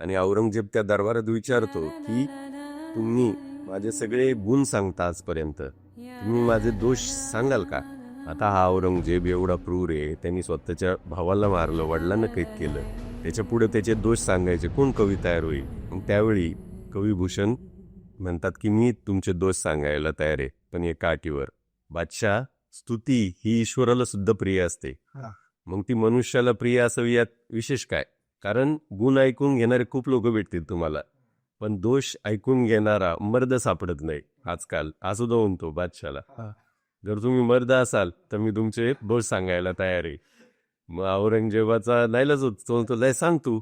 आणि औरंगजेब त्या दरबारात विचारतो की तुम्ही माझे सगळे गुण सांगता आजपर्यंत. तुम्ही माझे दोष सांगाल का? आता हा औरंगजेब एवढा क्रूर आहे त्यांनी स्वतःच्या भावाला मारलं वडिलांना कैद केलं. त्याच्या पुढे त्याचे दोष सांगायचे. कोण कवी तयार होईल? मग त्यावेळी कविभूषण म्हणतात की मी तुमचे दोष सांगायला तयार आहे पण एका अटीवर. बादशाह स्तुती ही ईश्वराला सुद्धा प्रिय असते. मग ती मनुष्याला प्रिय असावी यात विशेष काय? कारण गुण ऐकून घेणारे खूप लोक भेटतील तुम्हाला. पण दोष ऐकून घेणारा मर्द सापडत नाही आजकाल. असं तो म्हणतो बादशाला. जर तुम्ही मर्द असाल तर मी तुमचे दोष सांगायला तयार आहे. मग औरंगजेबाचा नाहीलाच होत तो लय सांग तू.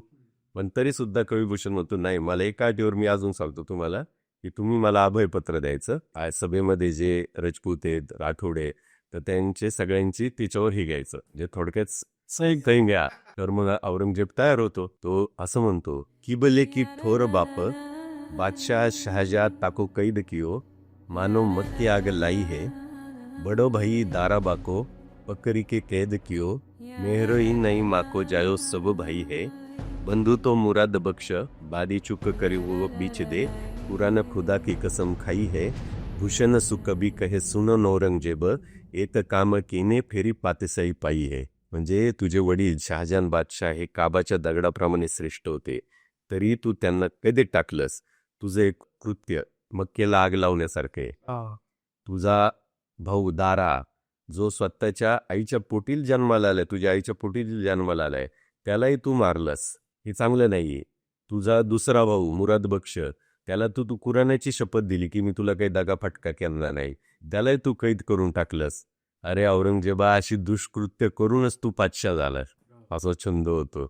पण तरी सुद्धा कविभूषण म्हणतो नाही मला एका अटीवर मी अजून सांगतो तुम्हाला की तुम्ही मला अभयपत्र द्यायचं. आज सभेमध्ये जे राजपूत आहेत राठोडे तर त्यांचे सगळ्यांची तिच्यावर ही घ्यायचं. म्हणजे थोडक्यात सही. घ्या तर मग औरंगज़ेब तयार होतो. तो असं म्हणतो, की बले की ठोर बाप, बादशाह शहाजा ताको कैद कियो, मानो मत की आग लाई है, बड़ो भाई दारा बाको, पकड़ी के कैद कियो, मेहरो ही नहीं माको जायो सब भाई है, बंधु तो मुराद बख्श, बादी चुक करी बीच दे, पुरान खुदा की कसम खाई है, भूषण सुख भी कहे, सुनो नौरंगजेब एक काम केने फेरी पाते सही पाई है म्हणजे तुझे वडील शहाजहान बादशाह हे काबाच्या दगडाप्रमाणे श्रेष्ठ होते. तरी तू त्यांना कधी टाकलंस? तुझं एक कृत्य मक्केला आग लावण्यासारखं आहे. तुझा भाऊ दारा जो स्वतःच्या आईच्या पोटील जन्माला आलाय तुझ्या आईच्या पोटील जन्माला आलाय त्यालाही तू मारलंस. हे चांगलं नाहीये. तुझा दुसरा भाऊ मुराद बक्ष त्याला तू तू कुराणाची शपथ दिली की मी तुला काही दगा फटका केला नाही. त्यालाही तू कैद करून टाकलंस. अरे औरंगजेबा अशी दुष्कृत्य करूनच तू पाचशा झालास. असा छंद होतो.